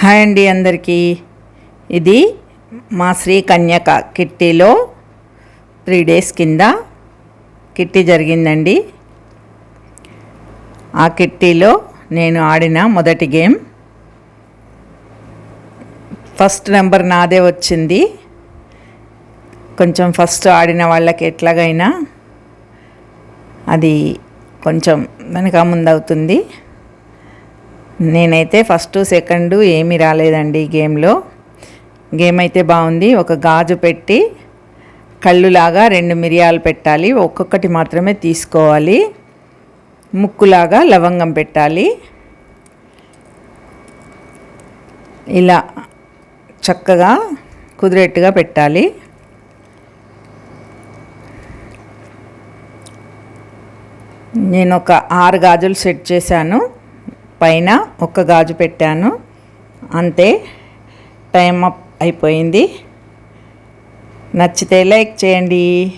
Hi అండి అందరికీ. ఇది మా శ్రీ కన్యక కిట్టీలో త్రీ డేస్ కింద కిట్టి జరిగిందండి. ఆ కిట్టీలో నేను ఆడిన మొదటి గేమ్. ఫస్ట్ నెంబర్ నాదే వచ్చింది. కొంచెం ఫస్ట్ ఆడిన వాళ్ళకి ఎట్లాగైనా అది కొంచెం వెనక ముందవుతుంది. నేనైతే ఫస్ట్ సెకండ్ ఏమీ రాలేదండి ఈ గేమ్లో. గేమ్ అయితే బాగుంది. ఒక గాజు పెట్టి కళ్ళులాగా రెండు మిరియాలు పెట్టాలి. ఒక్కొక్కటి మాత్రమే తీసుకోవాలి. ముక్కులాగా లవంగం పెట్టాలి. ఇలా చక్కగా కుదిరేట్టుగా పెట్టాలి. నేను ఒక ఆరు గాజులు సెట్ చేశాను. పైన ఒక గాజు పెట్టాను. అంతే టైం అప్ అయిపోయింది. నచ్చితే లైక్ చేయండి.